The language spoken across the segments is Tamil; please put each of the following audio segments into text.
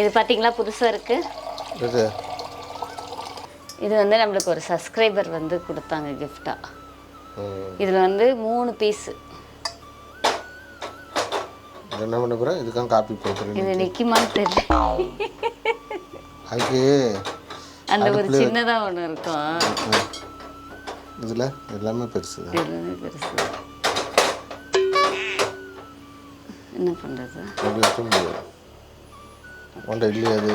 இது பார்த்தீங்களா புதுசாக இருக்குது இது வந்து நம்மளுக்கு ஒரு சப்ஸ்கிரைபர் வந்து கொடுத்தாங்க கிஃப்டாக. இதில் வந்து மூணு பீஸு என்ன பண்ண போகிறேன் இதுக்காக காப்பி போட்டுறேன் இது நிற்குமான்னு தெரியல அதுக்கு அந்த ஒரு சின்னதாக ஒன்று இருக்கும். இதில் எல்லாமே பெருசு வந்து பெருசு என்ன பண்ணுறது உன்ட்ட இல்லையா அது?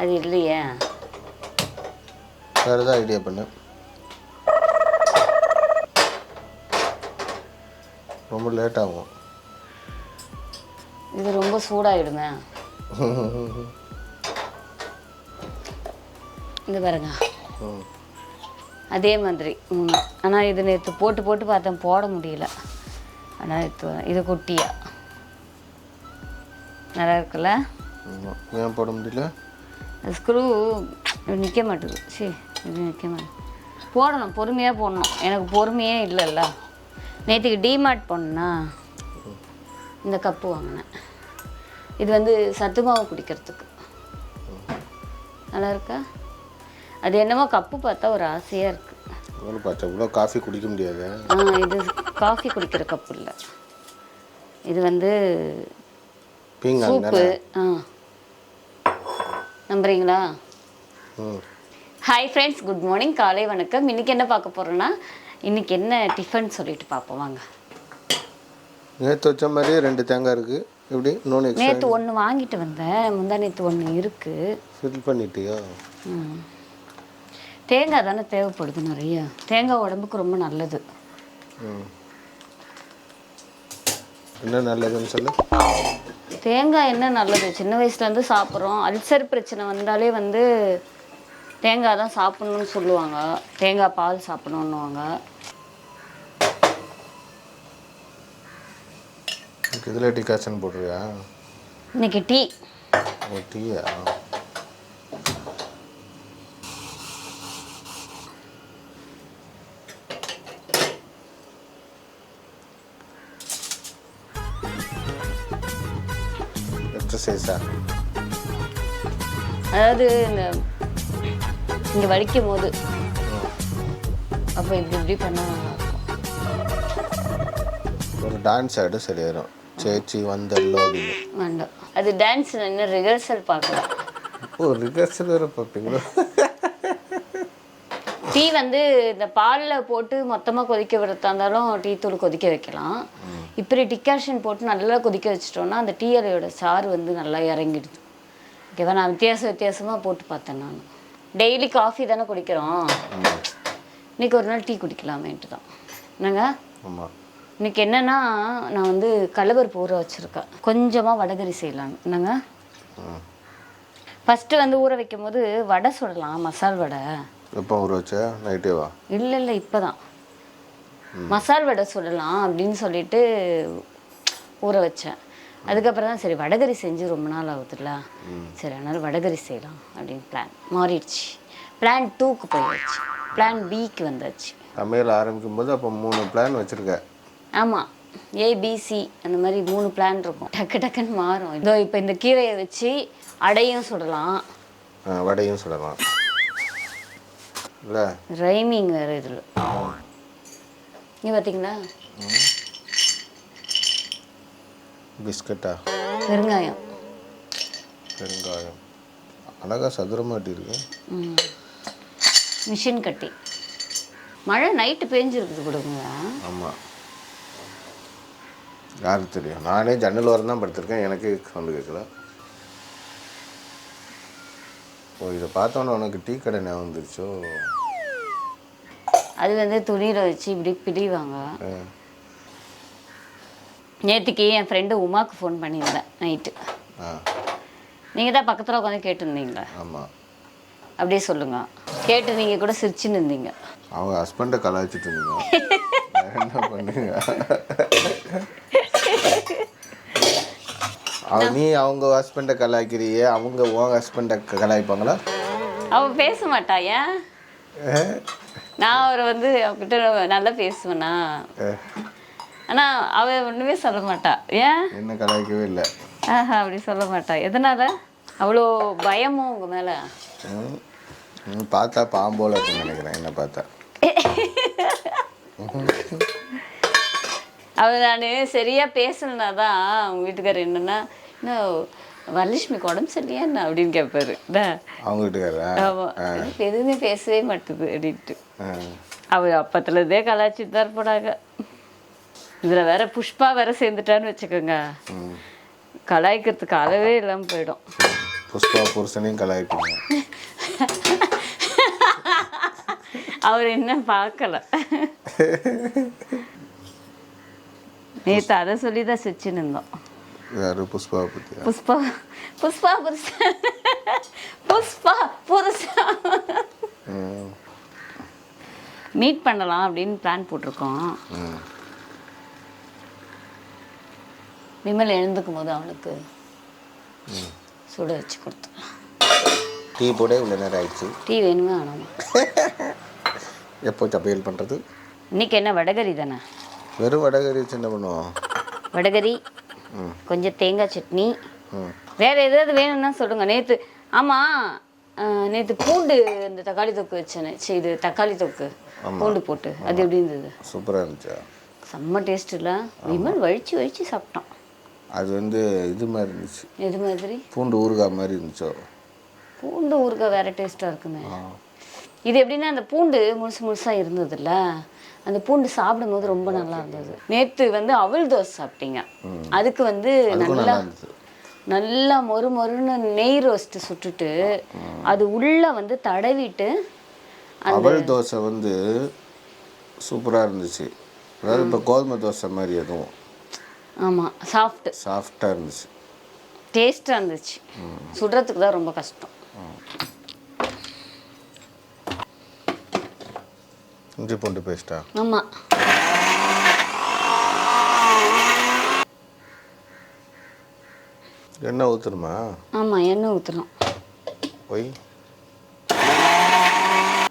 அது இல்லையே. வேறு ஏதாவது ஐடியா பண்ணு. ரொம்ப லேட் ஆகும். இது ரொம்ப சூடாயிடுமே. இந்த பாருங்க. அதே மாதிரி ஆனால் இது நேற்று போட்டு போட்டு பார்த்தேன் போட முடியல. ஆனால் இது இது குட்டியா. நல்லா இருக்குல்ல? ஏன் போட முடியல ஸ்க்ரூ நிற்க மாட்டுது சரி இது நிற்க மாட்டேது போடணும் பொறுமையாக போடணும் எனக்கு பொறுமையே இல்லைல்ல நேற்றுக்கு டிமார்ட் போனேன்னா இந்த கப்பு வாங்கினேன் இது வந்து சத்து மாவு குடிக்கிறதுக்கு நல்லா இருக்கா அது என்னமோ கப்பு பார்த்தா ஒரு ஆசையாக இருக்குது பார்த்தா இவ்வளோ காஃபி குடிக்க முடியாது ஆ இது காஃபி குடிக்கிற கப்பு இல்லை இது வந்து சூப்பு ஆ நம்புறீங்களா? ஹாய் ஃப்ரெண்ட்ஸ் குட் மார்னிங் காலை வணக்கம். இன்றைக்கி என்ன பார்க்க போகிறோன்னா இன்றைக்கி என்ன டிஃபன் சொல்லிட்டு பார்ப்போம். வாங்க. நேற்று வச்ச மாதிரியே ரெண்டு தேங்காய் இருக்குது எப்படி? எக்ஸ்ட்ரா நேற்று ஒன்று வாங்கிட்டு வந்தேன். முந்தா நேற்று ஒன்று இருக்குது ஃபில் பண்ணிட்டியா? ம். தேங்காய் தானே தேவைப்படுது நிறைய. தேங்காய் உடம்புக்கு ரொம்ப நல்லது. ம். என்ன நல்லதுன்னு சொல்லு. தேங்காய் என்ன நல்லது. சின்ன வயசுலேருந்து சாப்பிட்றோம். அல்சர் பிரச்சனை வந்தாலே வந்து தேங்காய் தான் சாப்பிட்ணுன்னு சொல்லுவாங்க. தேங்காய் பால் சாப்பிடணுன்னுவாங்க இதில் டிகாஷன் போடுறியா இன்னைக்கு டீ. ஓ டீயா? எக்ஸசைஸா அதாவது இந்த இங்கே வலிக்கும் போது அப்போ இப்படி இப்படி பண்ணால் ஒரு டான்ஸ் ஆடு சரியாயிரும். சேச்சி வந்தல்லோ அப்படின்னு. வேண்டாம். அது டான்ஸ் இன்னும் ரிஹர்சல் பார்க்கலாம் ஓ ரிகர்சல் வேறு பார்ப்பீங்களா? டீ வந்து இந்த பாலில் போட்டு மொத்தமாக கொதிக்க விடுறதா இருந்தாலும் டீ தூள் கொதிக்க வைக்கலாம். இப்படி டிகாஷன் போட்டு நல்லா கொதிக்க வச்சிட்டோம்னா அந்த டீ இலையோட சாறு வந்து நல்லா இறங்கிடுது. ஓகேவா? நான் வித்தியாச வித்தியாசமாக போட்டு பார்த்தேன் நான். டெய்லி காஃபி தானே குடிக்கிறோம். இன்னைக்கு ஒரு நாள் டீ குடிக்கலாமேன்ட்டு தான். என்னங்க? ஆமாம் இன்னைக்கு என்னன்னா நான் வந்து கடலப்பருப்பு ஊற வச்சுருக்கேன் கொஞ்சமாக வடகரி செய்யலான்னு என்னங்க? ஃபஸ்ட்டு வந்து ஊற வைக்கும் போது வடை சுடலாம் மசால் வடை. எப்போ ஊற வச்ச? நைட்டேவா? இல்லை இல்லை இப்போ தான் மசால் வடை சுடலாம் அப்படின்னு சொல்லிட்டு ஊற வச்சேன். அதுக்கப்புறம் தான் சரி வடகரி செஞ்சு ரொம்ப நாள் ஆகுதுல்ல. சரி அதனால் வடகரி செய்யலாம் அப்படின்னு பிளான் மாறிடுச்சு. பிளான் டூக்கு போயாச்சு. பிளான் பிக்கு வந்தாச்சு. சமையல் ஆரம்பிக்கும் போது அப்போ மூணு பிளான் வச்சுருக்க. ஆமாம் ஏபிசி அந்த மாதிரி மூணு பிளான் இருக்கும். டக்கு டக்குன்னு மாறும். இதோ இப்போ இந்த கீரையை வச்சு அடையும் சுடலாம். வடையும் சுடலாம். இல்லை? ரைமிங் வேறு இதில். இங்கே பார்த்தீங்களா பிஸ்கட்டா? பெருங்காயம். பெருங்காயம். அழகாக சதுரமாட்டி இருக்கு. மிஷின் கட்டி. மழை நைட்டு பேஞ்சிருக்குது கொடுங்க ஆமாம் யாருக்கு தெரியும்? நானே ஜன்னல் ஓரம் தான் படுத்திருக்கேன். எனக்கு சவுண்டு கேட்கல. ஓ இதை பார்த்தோன்னே உனக்கு டீ கடை ஞாபகம் வந்துருச்சோ? அது வந்து துணியில் வச்சு இப்படி பிடிவாங்க. நேற்றுக்கு என் ஃப்ரெண்டு உமாக்கு ஃபோன் பண்ணியிருந்தேன் நைட்டு நீங்கள் தான் பக்கத்தில் உட்காந்து கேட்டுருந்தீங்களே? ஆமாம் அப்படியே சொல்லுங்க. கேட்டு நீங்கள் கூட சிரிச்சுன்னு இருந்தீங்க. அவங்க ஹஸ்பண்டை கலாய்ச்சிட்டு இருந்தீங்க. என்ன பண்ணுங்க. அவ நீ அவங்க ஹஸ்பண்டை கலாய்க்கிறியே அவங்க உன் ஹஸ்பண்டை கலாய்ப்பாங்களா? அவள் பேச மாட்டா ஏன் ஏ? நான் அவரை வந்து அவகிட்ட நல்லா பேசுவேனா? ஆனால் அவள் ஒன்றுமே சொல்ல மாட்டா. ஏன்? என்ன கலாய்க்கவே இல்லை. ஆஹா அப்படி சொல்ல மாட்டா. எதனால? அவ்வளோ பயமும் உங்க மேல? பார்த்தா பாம்போல இருக்குன்னு நினைக்கிறேன் என்ன பார்த்தா. அவர் நான் சரியா பேசலனா தான் அவங்க வீட்டுக்காரர் என்னன்னா என்ன வரலட்சுமிக்கு உடம்பு சரியா என்ன அப்படின்னு கேட்பாரு? அவங்க வீட்டுக்காரா எதுவுமே பேசவே மாட்டுது அப்படின்ட்டு. அவர் அப்பத்துலேருந்தே கலாச்சிட்டு தான் இருப்பாங்க இதுல வேற புஷ்பா வேற சேர்ந்துட்டான்னு வச்சுக்கோங்க. கலாய்க்கிறதுக்கு அளவே இல்லாம போயிடும். புஷ்பா புருஷனையும் கலாய்ப்பீங்க. அவர் என்ன பார்க்கல. நேத்து அதை சொல்லி தான் சிரிச்சுன்னு இருந்தோம். யாரு புஷ்பாவை பற்றியா புஷ்பா புஷ்பா புருஷா புஷ்பா புருஷா மீட் பண்ணலாம் அப்படின்னு பிளான் போட்டிருக்கோம். விமல் எழுந்துக்கும் போது அவனுக்கு சுட வச்சு கொடுத்துடலாம் டீ போட இவ்வளோ நேரம் ஆயிடுச்சு. டீ வேணுமே வேணாமா? எப்போ சமையல் பண்ணுறது இன்னைக்கு என்ன வடகரி தானே? வெறும் வடகரி என்ன பண்ணுவோம்? வடகரி கொஞ்சம் தேங்காய் சட்னி. வேற ஏதாவது வேணும்னா சொல்லுங்க. நேத்து ஆமா நேத்து பூண்டு இந்த தக்காளி தொக்கு வச்சேனே. சரி இது தக்காளி தொக்கு. பூண்டு போட்டு. அது எப்படி இருந்தது? சூப்பராக இருந்துச்சா? செம்ம டேஸ்ட் இல்ல விமல் வழிச்சு வழிச்சு சாப்பிட்டான். அது வந்து இது மாதிரி இருந்துச்சு. எது மாதிரி? பூண்டு ஊறுகாய் மாதிரி இருந்துச்சோ? பூண்டு ஊறுகாய் வேற டேஸ்டா இருக்குமே. இது எப்படின்னா அந்த பூண்டு முழுசு முழுசா இருந்ததுல்ல. அந்த பூண்டு சாப்பிடும்போது ரொம்ப நல்லா இருந்தது. நேத்து வந்து அவல் தோசை சாப்பிட்டீங்க. அதுக்கு வந்து நல்லா நல்லா மொறு மொறுன்னு நெய் ரோஸ்ட் சுட்டுட்டு அது உள்ள வந்து தடவிட்டு அவல் தோசை வந்து சூப்பராக இருந்துச்சு. அதாவது இப்போ கோதுமை தோசை மாதிரி எதுவும் ஆமா சாஃப்ட் சாஃப்டாக இருந்துச்சு. டேஸ்டா இருந்துச்சு. சுடுறதுக்கு தான் ரொம்ப கஷ்டம். இஞ்சி பூண்டு பேஸ்ட்டா ஆமா. எண்ணெய் ஊற்றணுமா ஆமா எண்ணெய் ஊற்றணும் போய்.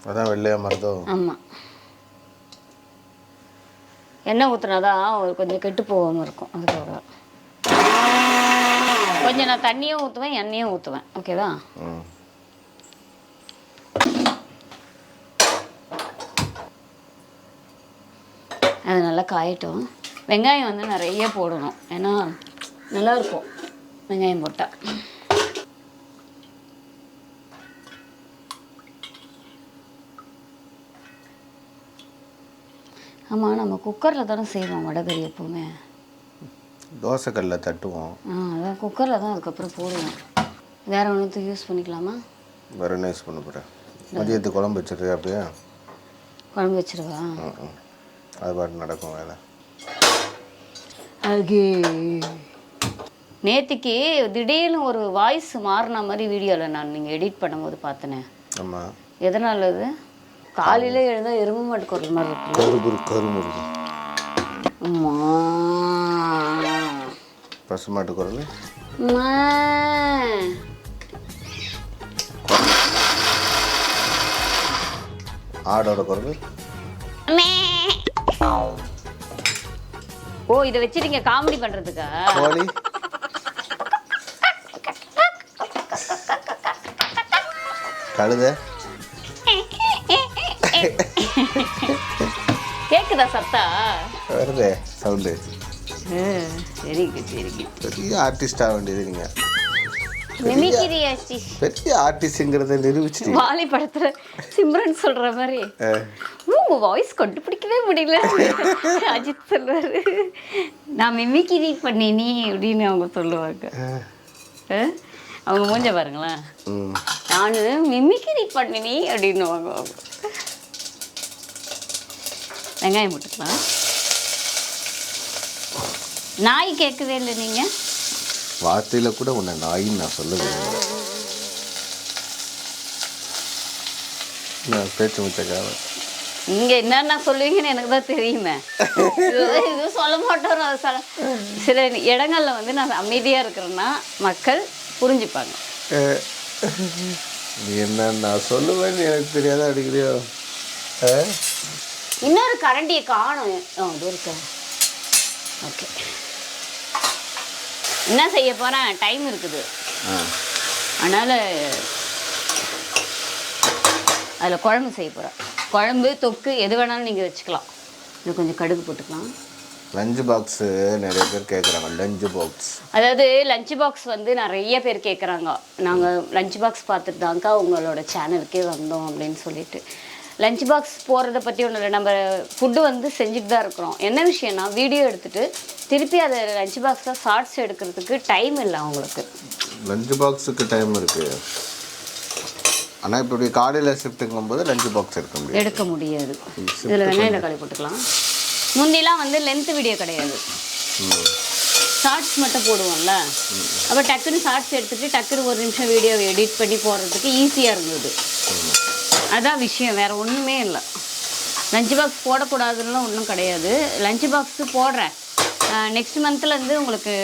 அதான் வெள்ளையா மருதோ ஆமா. எண்ணெய் ஊற்றுனாதான் கொஞ்சம் கெட்டு போகாமல் இருக்கும் அதுக்காக கொஞ்சம் நான் தண்ணியும் ஊற்றுவேன் எண்ணெயும் ஊற்றுவேன் ஓகேவா ம். அது நல்லா காயட்டும். வெங்காயம் வந்து நிறைய போடணும். ஏன்னா நல்லா இருக்கும் வெங்காயம் போட்டால் ஆமாம் நம்ம குக்கரில் தானே செய்வோம் வடகறி எப்பவுமே. தோசைக்கல்ல தட்டுவோம். ஆ அதான் குக்கரில் தான் அதுக்கப்புறம் போடுவோம். வேற ஒன்றுத்துக்கு யூஸ் பண்ணிக்கலாமா? வேற என்ன யூஸ் பண்ண போகிறேன் மதியத்துக்கு குழம்பு வச்சிருக்கேன் அப்படியே? குழம்பு வச்சிருவா அது பாட்டு நடக்கும் வேலை. நேத்திக்கு திடீர்னு ஒரு வாய்ஸ் மாறின மாதிரி வீடியோவில் நான் நீங்கள் எடிட் பண்ணும்போது பார்த்தனே. ஆமாம் எதனால அது? காலையில் எழுந்தால் எருமை மாட்டு குரல் மாதிரி இருக்கு. கருமுரு கருமுருகு அம்மா. பசுமாட்டு குரல்? அம்மா. ஆடோட குரல். ஓ இதை வச்சுட்டீங்க காமெடி பண்ணுறதுக்கா கோழி கழுத? கேக்குதா சத்தா? வருதே சவுண்டு சரிங்க சரிங்க. பெரிய ஆர்டிஸ்ட் ஆக வேண்டியது நீங்கள் மிமிக்கிரி ஆச்சு பெரிய ஆர்டிஸ்ட்ங்கிறத வாலி படத்துல சிம்ரன் சொல்ற மாதிரி. அஹ், உங்க வாய்ஸ் கண்டுபிடிக்கவே முடியல. அஜித் சொல்லுவாரு. நான் மிமிக்கிரி பண்ணினி அப்படின்னு அவங்க சொல்லுவாங்க. அவங்க மூஞ்ச பாருங்களேன். நான் மிமிக்கிரி பண்ணினி அப்படின்னுவாங்க அவங்க வெங்காயம் போட்டுக்கலாம். நாய் கேட்கவே இல்லை நீங்க? வார்த்தையில் கூட உன்னை நாயின்னு நான் சொல்ல விரும்புகிறேன் நான் பேச்சு முச்சக்காக நீங்க என்னென்ன சொல்லுவீங்கன்னு எனக்கு தான் தெரியுமே. இது இது சொல்ல மாட்டோம். அது சொல்ல சில இடங்கள்ல வந்து நான் அமைதியா இருக்கிறேன்னா மக்கள் புரிஞ்சுப்பாங்க. நீ என்ன நான் சொல்லுவேன்னு எனக்கு தெரியாத அடிக்கிறியோ? இன்னொரு கரண்டியை காணும். இது இருக்க? ஓகே. என்ன செய்ய போறேன்? டைம் இருக்குது. அதனால் அதில் குழம்பு செய்ய போகிறேன் குழம்பு தொக்கு எது வேணாலும் நீங்கள் வச்சுக்கலாம். இது கொஞ்சம் கடுகு போட்டுக்கலாம். லஞ்சு பாக்ஸு நிறைய பேர் கேட்குறாங்க லஞ்சு பாக்ஸ் அதாவது லஞ்ச் பாக்ஸ் வந்து நிறைய பேர் கேட்குறாங்க நாங்கள் லஞ்ச் பாக்ஸ் பார்த்துட்டு தாங்க்கா உங்களோட சேனலுக்கே வந்தோம் அப்படின்னு சொல்லிட்டு. லஞ்ச் பாக்ஸ் போகிறத பற்றி ஒன்றும் இல்லை. நம்ம ஃபுட்டு வந்து செஞ்சுட்டு தான் இருக்கிறோம். என்ன விஷயம்னா வீடியோ எடுத்துட்டு திருப்பி அதை லஞ்ச் பாக்ஸில் ஷார்ட்ஸ் எடுக்கிறதுக்கு டைம் இல்லை அவங்களுக்கு. லஞ்சு பாக்ஸுக்கு டைம் இருக்குது ஆனால் இப்போ இப்படி காலையில் ஷிஃப்ட்டுங்கும் போது லஞ்சு பாக்ஸ் எடுக்க முடியாது. எடுக்க முடியாது. இதில் வெங்காயம் தக்காளி போட்டுக்கலாம். முந்திலாம் வந்து லென்த் வீடியோ கிடையாது. ஷார்ட்ஸ் மட்டும் போடுவோம்ல. அப்போ டக்குன்னு ஷார்ட்ஸ் எடுத்துட்டு டக்குன்னு ஒரு நிமிஷம் வீடியோ எடிட் பண்ணி போடுறதுக்கு ஈஸியாக இருந்தது. அதான் விஷயம். வேறு ஒன்றுமே இல்லை. லஞ்ச் பாக்ஸ் போடக்கூடாதுன்னு ஒன்றும் கிடையாது. லஞ்ச் பாக்ஸு போடுறேன். நெக்ஸ்ட் மந்த்லேருந்து உங்களுக்கு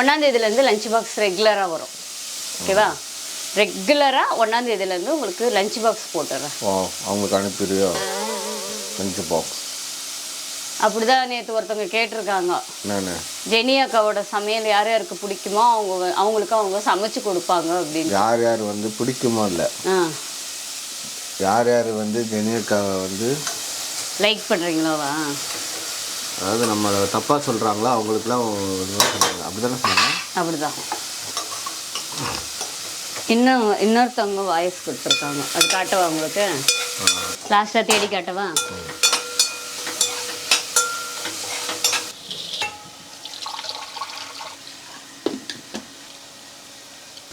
ஒன்றாந்தேதியிலேருந்து லஞ்ச் பாக்ஸ் ரெகுலராக வரும். ஓகேவா ரெகுலராக ஒன்றாந்தேதியிலேருந்து உங்களுக்கு லஞ்ச் பாக்ஸ் போட்டுடுறேன் ஓ அவங்களுக்கு அனுப்பிடுறியோ லஞ்சு பாக்ஸ் அப்படிதான் நேற்று ஒருத்தவங்க கேட்டிருக்காங்க. ஜெனி அக்காவோட சமையல் யார் யாருக்கு பிடிக்குமோ அவங்க அவங்களுக்கு அவங்க சமைச்சு கொடுப்பாங்க அப்படின்னு. யார் யார் வந்து பிடிக்குமோ இல்லை. யார் யார் வந்து ஜெனியக்காவை வந்து லைக் பண்ணுறீங்களாவா அதாவது நம்மளை தப்பாக சொல்கிறாங்களோ அவங்களுக்குலாம் சொன்னாங்க அப்படி தானே சொன்னாங்க அப்படிதான். இன்னும் இன்னொருத்தவங்க வாய்ஸ் கொடுத்துருக்காங்க. அது காட்டவா உங்களுக்கு? லாஸ்ட்டாக தேடி காட்டவா?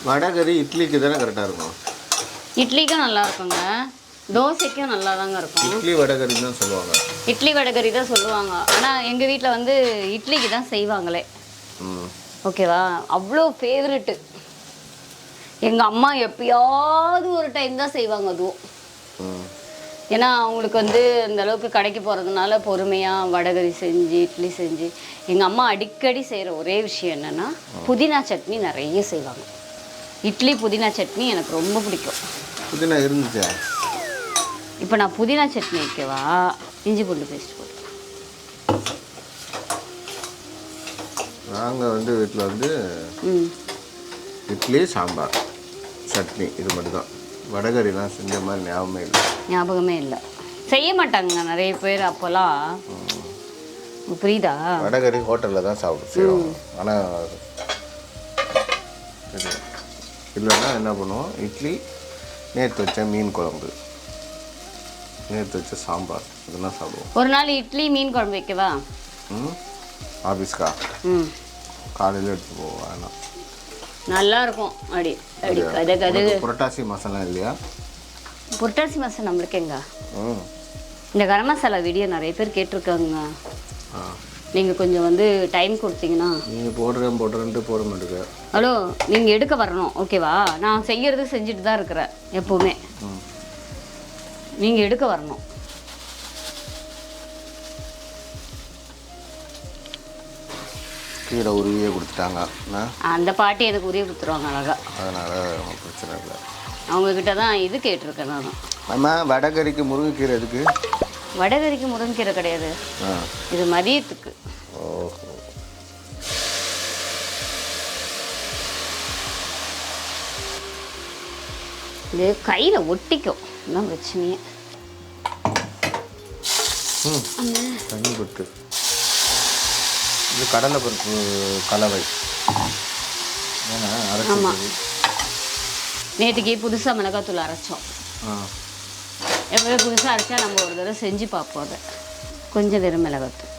வடகறி இட்லிக்கு தானே கரெக்டாக இருக்கும்? இட்லிக்கும் நல்லா இருக்குங்க. தோசைக்கும் நல்லா தாங்க இருக்கும். இட்லி வடகறின்னு தான் சொல்லுவாங்க. இட்லி வடகரி தான் சொல்லுவாங்க. ஆனால் எங்கள் வீட்டில் வந்து இட்லிக்கு தான் செய்வாங்களே. ஓகேவா? அவ்வளோ ஃபேவரெட்டு எங்கள் அம்மா எப்பயாவது ஒரு டைம் தான் செய்வாங்க அதுவும். ஏன்னா அவங்களுக்கு வந்து அந்த அளவுக்கு கடைக்கு போகிறதுனால பொறுமையாக வடகரி செஞ்சு இட்லி செஞ்சு எங்கள் அம்மா அடிக்கடி செய்கிற ஒரே விஷயம் என்னென்னா புதினா சட்னி நிறைய செய்வாங்க. இட்லி புதினா சட்னி எனக்கு ரொம்ப பிடிக்கும். புதினா இருந்துச்சா? இப்போ நான் புதினா சட்னி வைக்கவா? இஞ்சி பூண்டு பேஸ்ட் போட்டு. நாங்கள் வந்து வீட்டில் வந்து இட்லி சாம்பார். சட்னி இது மட்டும் தான் வடகறிலாம் செஞ்ச மாதிரி ஞாபகமே இல்லை. ஞாபகமே இல்லை. செய்ய மாட்டாங்க நிறைய பேர் அப்போல்லாம் புரியுதா? வடகறி ஹோட்டலில் தான் சாப்பிட்டு செய்வோம் ஆனால் இல்லைன்னா என்ன பண்ணுவோம்? இட்லி நேற்று வச்ச மீன் குழம்பு. நேற்று வச்ச சாம்பார். இதெல்லாம் சாப்பிடுவோம். ஒரு நாள் இட்லி மீன் குழம்பு வைக்கவா? ம். ஆஃபீஸ்க்கா ம். காலையில் எடுத்து போவோம். வேணாம். நல்லா இருக்கும் அடி அடி கதை கதை. புரட்டாசி மசாலா இல்லையா? புரட்டாசி மாதம் நம்மளுக்கு எங்க இந்த கரம் மசாலா வீடியோ நிறைய பேர் கேட்டிருக்காங்க நீங்கள் கொஞ்சம் வந்து டைம் கொடுத்தீங்கன்னா. நீங்கள் போடுறேன் போடுறேன்ட்டு போட மாட்டேங்க ஹலோ நீங்கள் எடுக்க வரணும் ஓகேவா? நான் செய்யறது செஞ்சுட்டு தான் இருக்கிறேன் எப்போவுமே. நீங்கள் எடுக்க வரணும். கீழே உருவியே கொடுத்துட்டாங்க. என்ன? அந்த பாட்டி எனக்கு உரிய கொடுத்துருவாங்க அழகா. அதனால் நமக்கு பிரச்சனை இல்லை. அவங்கக்கிட்ட தான் இது கேட்டிருக்கேன் நான். நம்ம வடகறிக்கு முருங்கைக்கீரை எதுக்கு? வடகறிக்கு முருங்கீரை கிடையாது. இது மதியத்துக்கு. ஓஹோ. இது கையில் ஒட்டிக்கும். இதுதான் பிரச்சனையே. ம். தண்ணி கொட்டு. இது கடலை பருப்பு கலவை. ஏன்னா ஆமா. அரைச்சி நேற்றுக்கு புதுசாக மிளகாத்தூள் அரைச்சோம். ஆ. எப்பவுமே புதுசாக அரைச்சா நம்ம ஒரு தடவை செஞ்சு பார்ப்போம் அதை. கொஞ்சம் வெறும் மிளகாத்தூள்.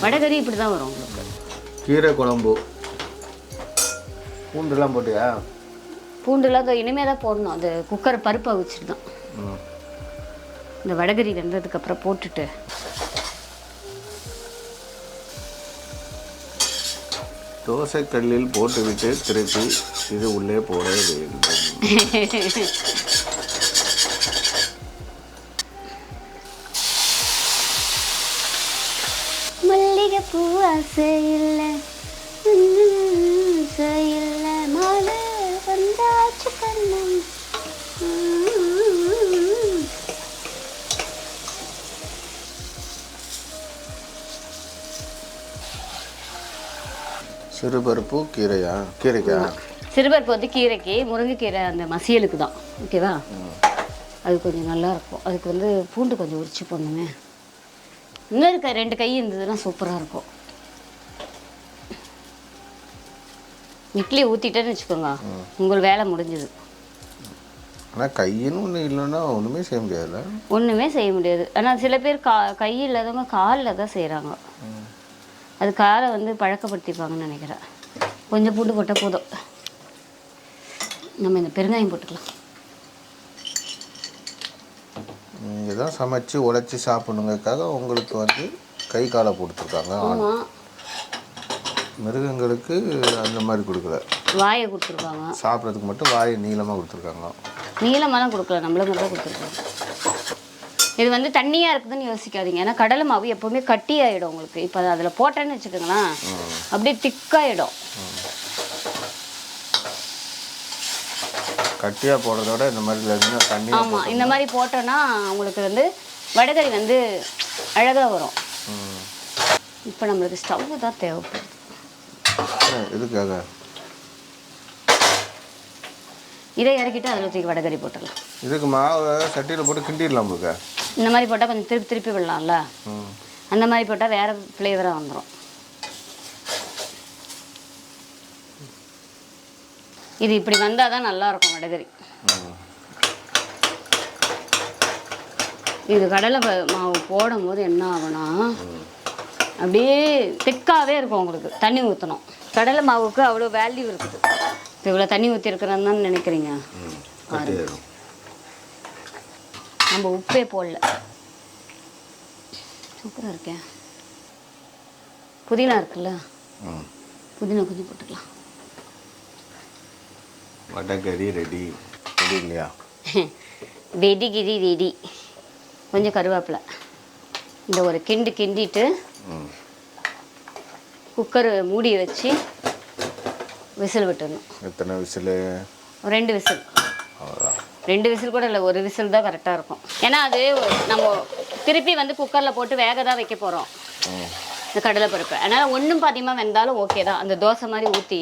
வடகறி இப்படி தான் வரும் உங்களுக்கு. கீரை குழம்பு. பூண்டுலாம் போட்டியா? பூண்டுலாம் அதை இனிமேல் தான் போடணும். அது குக்கர் பருப்பை வச்சுட்டு தான் ம். இந்த வடகறி வெந்ததுக்கப்புறம் போட்டுட்டு. தோசை கல்லில் போட்டுவிட்டு திருப்பி இது உள்ளே போட வேண்டும். மல்லிகை பூ ஆசை. சிறுபருப்பு கீரையா? கீரைக்கா? சிறுபருப்பு வந்து கீரைக்கு முருங்கைக்கீரை அந்த மசியலுக்கு தான். ஓகேவா அது கொஞ்சம் நல்லா இருக்கும் அதுக்கு வந்து பூண்டு கொஞ்சம் உரிச்சு போடணுமே. இன்னும் இருக்க ரெண்டு கை இருந்ததுன்னா சூப்பராக இருக்கும். இட்லி ஊற்றிட்டேன்னு வச்சுக்கோங்க. உங்கள் வேலை முடிஞ்சுது. ஆனால் கையின்னு ஒன்று இல்லைன்னா ஒன்றுமே செய்ய முடியாதுல்ல? ஒன்றுமே செய்ய முடியாது. ஆனால் சில பேர் கா கை இல்லாதவங்க காலில் தான் செய்கிறாங்க அது காலை வந்து பழக்கப்படுத்திப்பாங்கன்னு நினைக்கிறேன். கொஞ்சம் பூண்டு போட்டால் போதும். நம்ம இந்த பெருங்காயம் போட்டுக்கலாம். நீங்கள் தான் சமைச்சு உழைச்சி சாப்பிடணுங்கக்காக உங்களுக்கு வந்து கை காலை கொடுத்துருக்காங்க ஆமாம் மிருகங்களுக்கு அந்த மாதிரி கொடுக்கல. வாயை கொடுத்துருக்காங்க. சாப்பிட்றதுக்கு மட்டும் வாயை நீளமாக கொடுத்துருக்காங்க. நீளமெல்லாம் கொடுக்கல நம்மள மட்டும் தான் கொடுத்துருக்காங்க. இது வந்து தண்ணியாக இருக்குதுன்னு யோசிக்காதீங்க. ஏன்னா கடலை மாவு எப்போவுமே கட்டி ஆகிடும் உங்களுக்கு. இப்போ அதில் போட்டேன்னு வச்சுக்கோங்களேன். அப்படியே திக்காயிடும். கட்டியாக போடுறத விட இந்த மாதிரி தண்ணி ஆமாம் இந்த மாதிரி போட்டோன்னா உங்களுக்கு வந்து வடகறி வந்து அழகாக வரும். இப்போ நம்மளுக்கு ஸ்டவ் தான் தேவைப்படுது. இதுக்காக இதை இறக்கிட்டு அதில் தூக்கி வடகறி போட்டுடலாம். இதுக்கு மாவை சட்டியில் போட்டு கிண்டிடலாம் உங்களுக்கு இந்த மாதிரி போட்டால் கொஞ்சம் திருப்பி திருப்பி விடலாம்ல? அந்த மாதிரி போட்டால் வேறு ஃப்ளேவராக வந்துடும் இது இப்படி வந்தால் தான் நல்லாயிருக்கும் வடகறி இது கடலை மாவு போடும்போது என்ன ஆகும்னா அப்படியே திக்காகவே இருக்கும் உங்களுக்கு தண்ணி ஊற்றணும் கடலை மாவுக்கு அவ்வளோ வேல்யூ இருக்குது. இப்போ இவ்வளோ தண்ணி ஊற்றிருக்கிறேன்னு தான் நினைக்கிறீங்க? நம்ம உப்பே போடல. சூப்பராக இருக்கேன் புதினா இருக்குல்ல? புதினா கொஞ்சம் போட்டுக்கலாம். வடகறி ரெடி. ரெடி இல்லையா வெடி கிடி ரெடி. கொஞ்சம் கருவேப்பிலை. இந்த ஒரு கிண்டு கிண்டிட்டு குக்கர் மூடி வச்சு விசில் விட்டுடணும். எத்தனை விசிலு? ரெண்டு விசில். ரெண்டு விசில் கூட இல்லை ஒரு விசில் தான் கரெக்டாக இருக்கும். ஏன்னா அது நம்ம திருப்பி வந்து குக்கரில் போட்டு வேக தான் வைக்க போகிறோம் இந்த கடலை பருப்பு. அதனால் ஒன்றும் பாதியமாக வெந்தாலும் ஓகே தான். அந்த தோசை மாதிரி ஊற்றி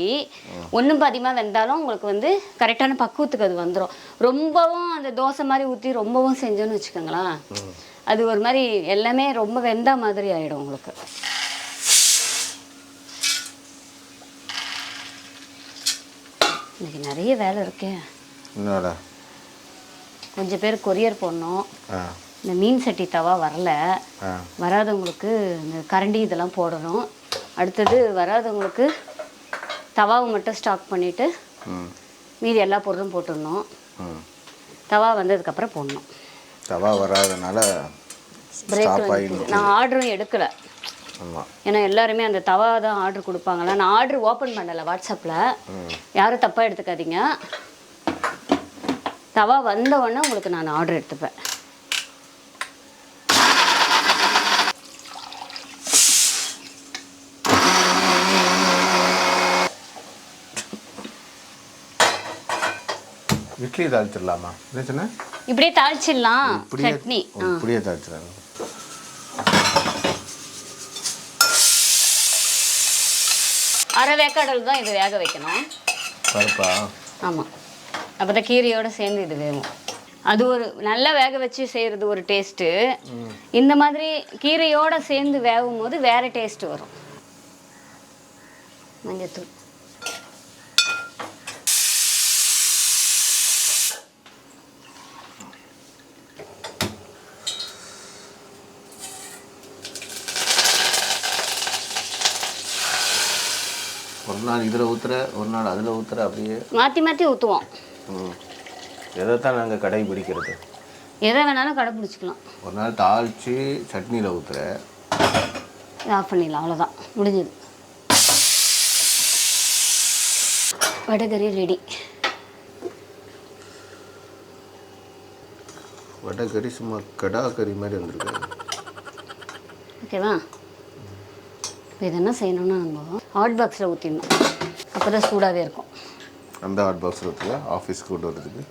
ஒன்றும் பாதியமாக வெந்தாலும் உங்களுக்கு வந்து கரெக்டான பக்குவத்துக்கு அது வந்துடும் ரொம்பவும் அந்த தோசை மாதிரி ஊற்றி ரொம்பவும் செஞ்சோன்னு வச்சுக்கோங்களேன். அது ஒரு மாதிரி எல்லாமே ரொம்ப வெந்தா மாதிரி ஆகிடும் உங்களுக்கு. இன்னைக்கு நிறைய வேலை இருக்கே. என்னடா? கொஞ்சம் பேர் கொரியர் போடணும். இந்த மீன் சட்டி தவா வரல. வராதவங்களுக்கு இந்த கரண்டி இதெல்லாம் போடணும். அடுத்தது வராதவங்களுக்கு தவாவை மட்டும் ஸ்டாக் பண்ணிவிட்டு மீதி எல்லா பொருளும் போட்டுடணும். தவா வந்ததுக்கப்புறம் போடணும். தவா வராதனால பிரேக் நான் ஆர்டரும் எடுக்கலை. ஏன்னா எல்லாருமே அந்த தவா தான் ஆர்டர் கொடுப்பாங்களா? நான் ஆர்டர் ஓப்பன் பண்ணலை வாட்ஸ்அப்பில் யாரும் தப்பாக எடுத்துக்காதீங்க. தவா வந்த உடனே உங்களுக்கு நான் ஆர்டர் எடுத்துப்பேன். இட்லி தாளிச்சிடலாமா? என்ன சொன்ன இப்படியே தாளிச்சிடலாம் சட்னி. இப்படியே தாளிச்சிடலாம். அரை வேக்காடல் தான் இது வேக வைக்கணும். பருப்பா? ஆமாம் அப்போ தான் கீரையோடு சேர்ந்து இது வேகும். அது ஒரு நல்லா வேக வச்சு செய்கிறது ஒரு டேஸ்ட்டு இந்த மாதிரி கீரையோடு சேர்ந்து வேகும் போது வேறு டேஸ்ட் வரும். மஞ்சத்தூள். நாள் இதில் ஊற்றுற ஒரு நாள் அதில் ஊற்றுற அப்படியே. மாற்றி மாற்றி ஊற்றுவோம் ம். எதை தான் நாங்கள் கடைபிடிக்கிறது? எதை வேணாலும் கடைப்பிடிச்சிக்கலாம் ஒரு நாள் தாளித்து சட்னியில் ஊற்றுற ஆஃப் பண்ணிடலாம் அவ்வளோதான் முடிஞ்சது. வடகறி ரெடி வடகறி சும்மா கடா கறி மாதிரி வந்திருக்கு. ஓகேவா இப்போ இது என்ன செய்யணும்னா நம்ம ஹாட் பாக்ஸில் ஊற்றிடணும் அப்போ தான் சூடாகவே இருக்கும். அந்த ஹாட் பாக்ஸில் ஊற்றுல ஆஃபீஸ்க்கு கொண்டு வரதுக்கு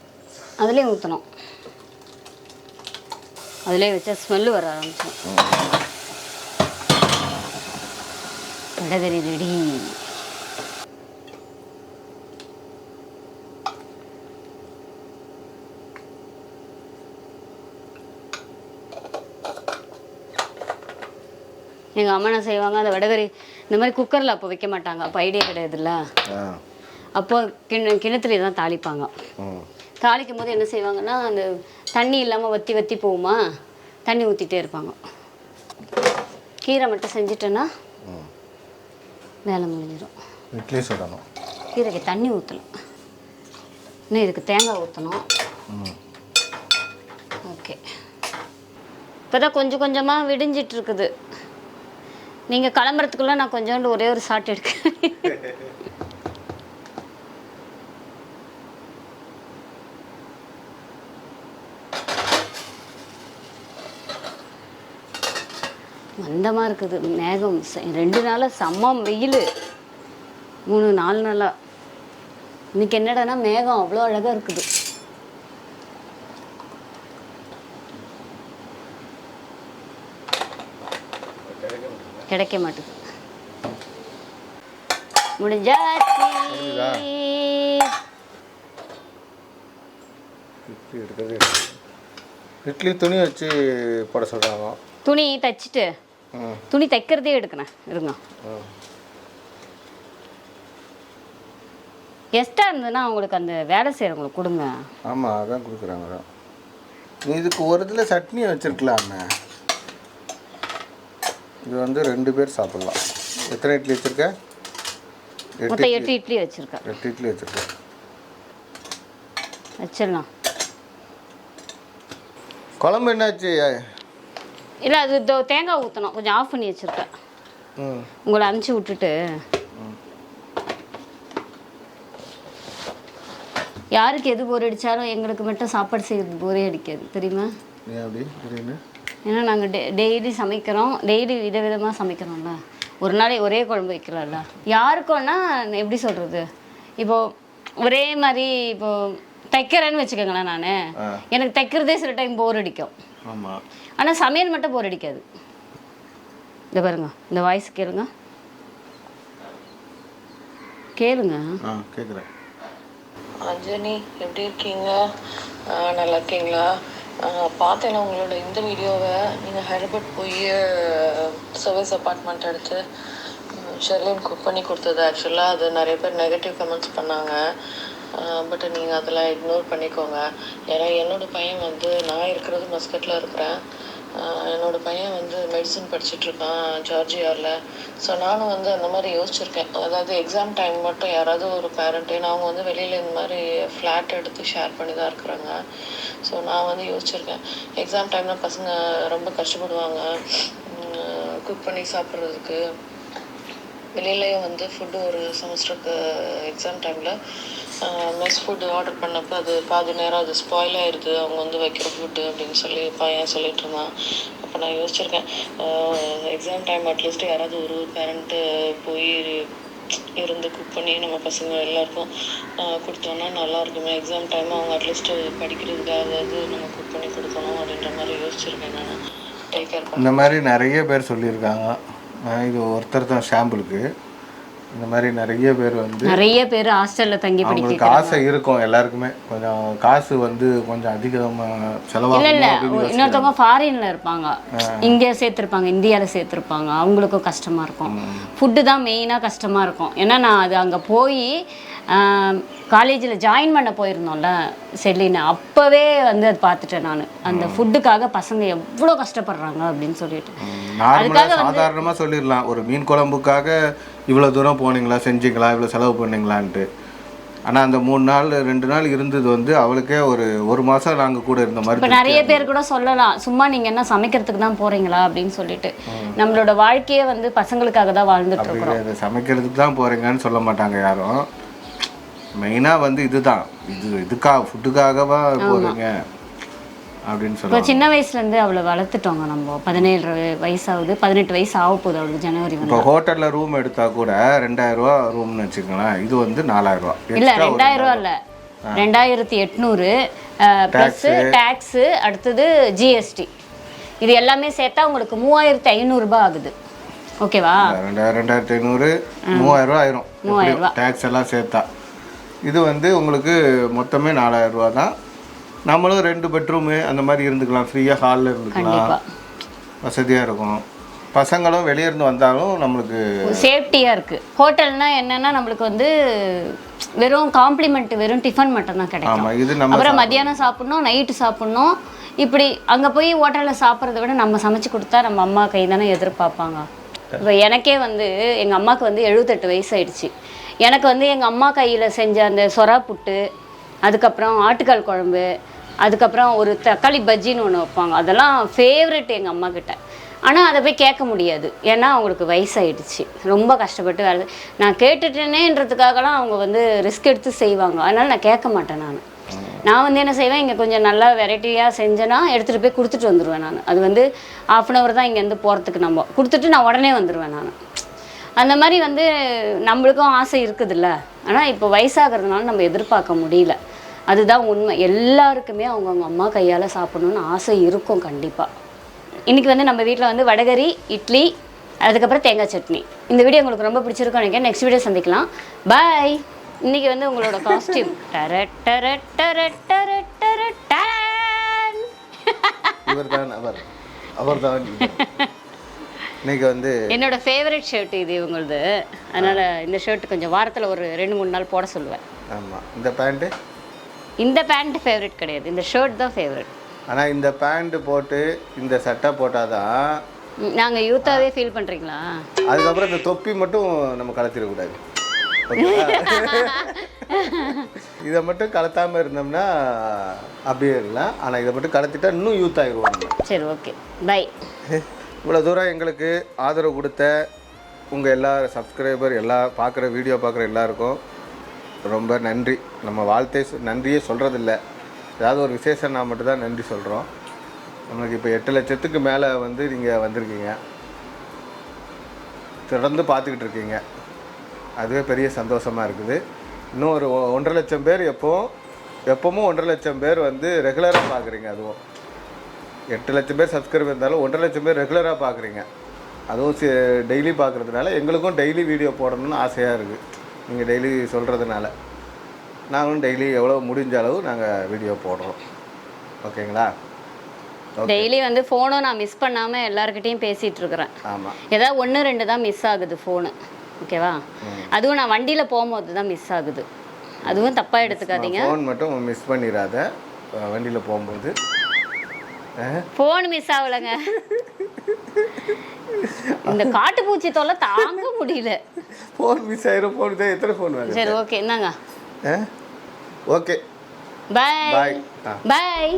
அதுலேயும் ஊற்றணும் அதுலேயே வச்சா ஸ்மெல்லு வர ஆரம்பிச்சிடும். வடகறி ரெடி. எங்கள் அம்மா என்ன செய்வாங்க? அந்த வடகரி இந்த மாதிரி குக்கரில் அப்போ வைக்க மாட்டாங்க. அப்போ ஐடியா கிடையாதுல்ல? அப்போ கிண கிணத்துல தான் தாளிப்பாங்க. தாளிக்கும் போது என்ன செய்வாங்கன்னா அந்த தண்ணி இல்லாமல் வத்தி வத்தி போகுமா? தண்ணி ஊற்றிட்டே இருப்பாங்க. கீரை மட்டும் செஞ்சுட்டேன்னா வேலை முடிஞ்சிடும் இட்லி சுடணும். கீரைக்கு தண்ணி ஊற்றணும் இன்னும் இதுக்கு தேங்காய் ஊற்றணும் ஓகே. இப்போ தான் கொஞ்சம் கொஞ்சமாக விடிஞ்சிட்டு இருக்குது. நீங்கள் கிளம்புறதுக்குள்ளே நான் கொஞ்சோண்டு ஒரே ஒரு ஷார்ட் எடுக்கிறேன். மந்தமாக இருக்குது. மேகம் ரெண்டு நாளாக செம்ம வெயில். மூணு நாலு நாளாக இன்னைக்கு என்னடான்னா மேகம் அவ்வளோ அழகாக இருக்குது. கிடைக்க மாட்டுது. முடிஞ்சாச்சு. இட்லி எடுக்கிறது இட்லி துணி வச்சு போட சொல்கிறாங்க துணி தைச்சிட்டு துணி தைக்கிறதே எடுக்கணும். இருங்க. கெஸ்ட்டாக இருந்ததுன்னா அவங்களுக்கு அந்த வேலை செய்கிறவங்களுக்கு கொடுங்க. ஆமாம் அதான் கொடுக்குறாங்க. நீ இதுக்கு ஒரு இதில் சட்னி வச்சுருக்கலாமே. இது வந்து ரெண்டு பேர் சாப்பிட்லாம். எத்தனை இட்லி வச்சுருக்க? எட்டு மொத்தம் எட்டு இட்லி வச்சுருக்கேன் எட்டு இட்லி வச்சுருக்க. வச்சிடலாம். குழம்பு என்னாச்சு? இல்லை அது தேங்காய் ஊற்றணும் கொஞ்சம் ஆஃப் பண்ணி வச்சுருக்கேன் உங்களை அனுப்பிச்சி விட்டுட்டு. யாருக்கு எது போர் அடித்தாலும் எங்களுக்கு மட்டும் சாப்பாடு செய்கிறது போரே அடிக்காது. தெரியுமா? ஏன்னா நாங்கள் டெ டெய்லி சமைக்கிறோம். டெய்லி விதவிதமாக சமைக்கிறோம்ல. ஒரு நாளை ஒரே குழம்பு வைக்கலாம்ல யாருக்கும்னா எப்படி சொல்கிறது இப்போ ஒரே மாதிரி இப்போ தைக்கிறேன்னு வச்சுக்கோங்களேன் நான். எனக்கு தைக்கிறதே சில டைம் போர் அடிக்கும். ஆனால் சமையல் மட்டும் போர் அடிக்காது. இந்த பாருங்க. இந்த வாய்ஸ் கேளுங்க. கேளுங்க. கேட்குறேன் அஞ்சனி எப்படி இருக்கீங்க? நல்லா இருக்கீங்களா? பார்த்தேன் உங்களோட இந்த வீடியோவை. நீங்கள் ஹைதராபாத் போய் சர்வீஸ் அப்பார்ட்மெண்ட் எடுத்து ஷெர்லின் குக் பண்ணி கொடுத்தது. ஆக்சுவலாக அது நிறைய பேர் நெகட்டிவ் கமெண்ட்ஸ் பண்ணாங்க. பட் நீங்கள் அதெல்லாம் இக்னோர் பண்ணிக்கோங்க. ஏன்னா என்னோடய பையன் வந்து நான் இருக்கிறது மஸ்கட்டில் இருக்கிறேன். என்னோடய என்னோட பையன் வந்து மெடிசன் படிச்சுட்ருக்கான் ஜார்ஜியாவில் ஸோ நானும் வந்து அந்த மாதிரி யோசிச்சிருக்கேன். அதாவது எக்ஸாம் டைம் மட்டும் யாராவது ஒரு பேரண்ட்டு ஏன்னா அவங்க வந்து வெளியில் இந்த மாதிரி ஃப்ளாட் எடுத்து ஷேர் பண்ணி தான் இருக்கிறாங்க. ஸோ நான் வந்து யோசிச்சிருக்கேன். எக்ஸாம் டைமில் பசங்க ரொம்ப கஷ்டப்படுவாங்க. குக் பண்ணி சாப்பிட்றதுக்கு. வெளியிலேயே வந்து ஃபுட்டு ஒரு செமஸ்டருக்கு எக்ஸாம் டைமில் மெஸ் ஃபுட்டு ஆர்டர் பண்ணப்போ அது பாதி நேரம் அது ஸ்பாயில் ஆயிடுது அவங்க வந்து வைக்கிற ஃபுட்டு அப்படின்னு சொல்லி பையன் சொல்லிட்டு இருந்தான். அப்போ நான் யோசிச்சிருக்கேன். எக்ஸாம் டைம் அட்லீஸ்ட் யாராவது ஒரு ஒரு பேரண்ட்டு போய் இருந்து குக் பண்ணி நம்ம பசங்க எல்லாருக்கும் கொடுத்தோன்னா நல்லா இருக்குமே. எக்ஸாம் டைம் அவங்க அட்லீஸ்ட் படிக்கிறதுக்காவது நம்ம குக் பண்ணி கொடுக்கணும் அப்படின்ற மாதிரி யோசிச்சிருக்கேன் நான். டேக் கேர் இந்த மாதிரி நிறைய பேர் சொல்லியிருக்காங்க. இது ஒருத்தர் தான் ஷாம்பிளுக்கு இந்த மாதிரி நிறைய பேர் வந்து நிறைய பேர் ஹாஸ்டலில் தங்கி அவங்களுக்கு படிக்க ஆசை இருக்கும் எல்லாருக்குமே. கொஞ்சம் காசு வந்து கொஞ்சம் அதிகமாக இல்ல செலவாகும் இல்ல அப்படின்னு இன்னொருத்தவங்க ஃபாரின்ல இருப்பாங்க. இங்க சேர்த்திருப்பாங்க இந்தியால சேர்த்திருப்பாங்க. அவங்களுக்கும் கஷ்டமா இருக்கும். ஃபுட்டு தான் மெயினா கஷ்டமா இருக்கும். ஏன்னா நான் அது அங்க போய் காலேஜில் ஜாயின் பண்ண போயிருந்தோம்ல செல்லின்னு அப்போவே வந்து அது பார்த்துட்டேன் நான். அந்த ஃபுட்டுக்காக பசங்க எவ்வளோ கஷ்டப்படுறாங்க அப்படின்னு சொல்லிட்டு. நார்மலாக சாதாரணமாக சொல்லிடலாம். ஒரு மீன் குழம்புக்காக இவ்வளோ தூரம் போனீங்களா செஞ்சீங்களா இவ்வளோ செலவு பண்ணீங்களான்ட்டு. ஆனால் அந்த மூணு நாள் ரெண்டு நாள் இருந்தது வந்து அவளுக்கே ஒரு ஒரு மாதம் நாங்கள் கூட இருந்த மாதிரி இப்போ நிறைய பேர் கூட சொல்லலாம் சும்மா நீங்க என்ன சமைக்கிறதுக்கு தான் போறீங்களா? அப்படின்னு சொல்லிட்டு. நம்மளோட வாழ்க்கையே வந்து பசங்களுக்காக தான் வாழ்ந்துட்டு கிடையாது சமைக்கிறதுக்கு தான் போகிறீங்கன்னு சொல்ல மாட்டாங்க யாரும். மெயினாக வந்து இதுதான். இது இதுக்காக ஃபுட்டுக்காகவா போகிறீங்க அப்படின்னு சொல்லுவாங்க. சின்ன வயசுலேருந்து அவளை வளர்த்துட்டோங்க நம்ம. பதினேழு வயசாகுது பதினெட்டு வயசு ஆக போகுது அவளுக்கு ஜனவரி இப்போ ஹோட்டலில் ரூம் எடுத்தால் கூட ரெண்டாயிரம் ரூபா ரூம்னு வச்சுக்கோங்களேன் இது வந்து நாலாயிரம் ரூபா இல்லை. ரூபா இல்லை ரெண்டாயிரத்தி எட்நூறு ப்ளஸ்ஸு டேக்ஸு அடுத்தது ஜிஎஸ்டி இது எல்லாமே சேர்த்தா உங்களுக்கு மூவாயிரத்தி ஐநூறுரூபா ஆகுது. ஓகேவா? ரெண்டாயிரம் ரெண்டாயிரத்தி ஐநூறு மூவாயிரம் ரூபா ஆயிரும். மூவாயிரம் ரூபா. டேக்ஸ் எல்லாம் சேர்த்தா. இது வந்து உங்களுக்கு மொத்தமே நாலாயிரம் ரூபா தான். நம்மளும் ரெண்டு பெட்ரூமு அந்த மாதிரி இருந்துக்கலாம். ஃப்ரீயாக ஹாலில் இருந்துக்கலாம். வசதியாக இருக்கும். பசங்களும் வெளியே இருந்து வந்தாலும் நம்மளுக்கு சேஃப்டியாக இருக்குது ஹோட்டல்னா என்னன்னா நம்மளுக்கு வந்து வெறும் காம்ப்ளிமெண்ட் வெறும் டிஃபன் மட்டும் தான் கிடைக்கும். ஆமாம் இது நம்ம அப்புறம் மத்தியானம் சாப்பிட்ணும் நைட்டு சாப்பிட்ணும். இப்படி அங்கே போய் ஹோட்டலில் சாப்பிட்றத விட நம்ம சமைச்சு கொடுத்தா நம்ம அம்மா கை தானே எதிர்பார்ப்பாங்க. இப்போ எனக்கே வந்து எங்கள் அம்மாவுக்கு வந்து எழுபத்தெட்டு வயசு ஆயிடுச்சு எனக்கு வந்து எங்கள் அம்மா கையில் செஞ்ச அந்த சொரா புட்டு அதுக்கப்புறம் ஆட்டுக்கால் குழம்பு அதுக்கப்புறம் ஒரு தக்காளி பஜ்ஜின்னு ஒன்று வைப்பாங்க. அதெல்லாம் ஃபேவரெட் எங்கள் அம்மா கிட்ட. ஆனால் அதை போய் கேட்க முடியாது. ஏன்னா அவங்களுக்கு வயசாயிடுச்சு. ரொம்ப கஷ்டப்பட்டு வேலை நான் கேட்டுட்டேனேன்றதுக்காகலாம் அவங்க வந்து ரிஸ்க் எடுத்து செய்வாங்க. அதனால் நான் கேட்க மாட்டேன் நான். நான் வந்து என்ன செய்வேன்? இங்கே கொஞ்சம் நல்லா வெரைட்டியாக செஞ்சேன்னா எடுத்துகிட்டு போய் கொடுத்துட்டு வந்துடுவேன் நான். அது வந்து ஆஃப் அன் ஹவர் தான் இங்கேருந்து போகிறதுக்கு நம்ம கொடுத்துட்டு நான் உடனே வந்துடுவேன் நான். அந்த மாதிரி வந்து நம்மளுக்கும் ஆசை இருக்குதுல்ல. ஆனால் இப்போ வயசாகிறதுனால நம்ம எதிர்பார்க்க முடியல. அதுதான் உண்மை. எல்லாருக்குமே அவங்கவுங்க அம்மா கையால் சாப்பிடணும்னு ஆசை இருக்கும் கண்டிப்பாக இன்றைக்கி வந்து நம்ம வீட்டில் வந்து வடகரி இட்லி அதுக்கப்புறம் தேங்காய் சட்னி. இந்த வீடியோ உங்களுக்கு ரொம்ப பிடிச்சிருக்கும் நினைக்கிறேன். நெக்ஸ்ட் வீடியோ சந்திக்கலாம். பாய் இன்னைக்கு வந்து உங்களோட காஸ்டியூம். இவர் தான் அவர். அவர் தான் இன்னைக்கு வந்து என்னோட ஃபேவரட் ஷர்ட் இது இவங்களது அதனால் இந்த ஷர்ட் கொஞ்சம் வாரத்தில் ஒரு ரெண்டு மூணு நாள் போட சொல்லுவேன். ஆமாம் இந்த பேண்ட்டு இந்த பேண்ட் ஃபேவரட் கிடையாது. இந்த ஷர்ட் தான் ஃபேவரட் ஆனால் இந்த பேண்ட்டு போட்டு இந்த சட்டை போட்டால் தான் நாங்கள் யூத்தாகவே ஃபீல் பண்ணுறீங்களா அதுக்கப்புறம் இந்த தொப்பி மட்டும் நம்ம கலத்திடக்கூடாது? இதை மட்டும் கலத்தாமல் இருந்தோம்னா அப்படியே இருக்கலாம். ஆனால் இதை மட்டும் கலத்திட்டா இன்னும் யூத் ஆகிடுவோம் சரி ஓகே பை இவ்வளோ தூரம் எங்களுக்கு ஆதரவு கொடுத்த உங்கள் எல்லா சப்ஸ்கிரைபர் எல்லா பார்க்குற வீடியோ பார்க்குற எல்லாருக்கும் ரொம்ப நன்றி. நம்ம வாழ்த்தை நன்றியே சொல்கிறதில்ல ஏதாவது ஒரு விசேஷம்னா மட்டும்தான் நன்றி சொல்கிறோம் நம்மளுக்கு இப்போ எட்டு லட்சத்துக்கு மேலே வந்து நீங்கள் வந்திருக்கீங்க. தொடர்ந்து பார்த்துக்கிட்டு இருக்கீங்க. அதுவே பெரிய சந்தோஷமாக இருக்குது. இன்னும் ஒரு ஒ- ஒன்றரை லட்சம் பேர் எப்போவும் எப்போவும் ஒன்றரை லட்சம் பேர் வந்து ரெகுலராக பார்க்குறீங்க அதுவும். எட்டு லட்சம் பேர் சப்ஸ்கிரைபர் இருந்தாலும் ஒன்றரை லட்சம் பேர் ரெகுலராக பார்க்குறீங்க அதுவும் டெய்லி பார்க்குறதுனால எங்களுக்கும் டெய்லி வீடியோ போடணும்னு ஆசையாக இருக்குது நீங்கள் டெய்லி சொல்கிறதுனால நாங்களும் டெய்லி எவ்வளோ முடிஞ்ச அளவு நாங்கள் வீடியோ போடுறோம். ஓகேங்களா டெய்லி வந்து ஃபோனும் நான் மிஸ் பண்ணாமல் எல்லாருக்கிட்டையும் பேசிகிட்டு இருக்கிறேன். ஆமாம் ஏதாவது ஒன்று ரெண்டு தான் மிஸ் ஆகுது ஃபோனு ஓகேவா அதுவும் நான் வண்டியில் போகும்போது தான் மிஸ் ஆகுது. அதுவும் தப்பாக எடுத்துக்காதீங்க. ஃபோன் மட்டும் மிஸ் பண்ணிடாத வண்டியில் போகும்போது. ஃபோன் மிஸ் ஆகலைங்க. இந்த காட்டுப்பூச்சி தொல்லை தாங்க முடியல. ஃபோன் மிஸ் ஆயிரும் ஃபோன் தான் எத்தனை ஃபோன் வாங்க சரி ஓகே என்னங்க ஓகே பாய் பாய் ஆ. பாய்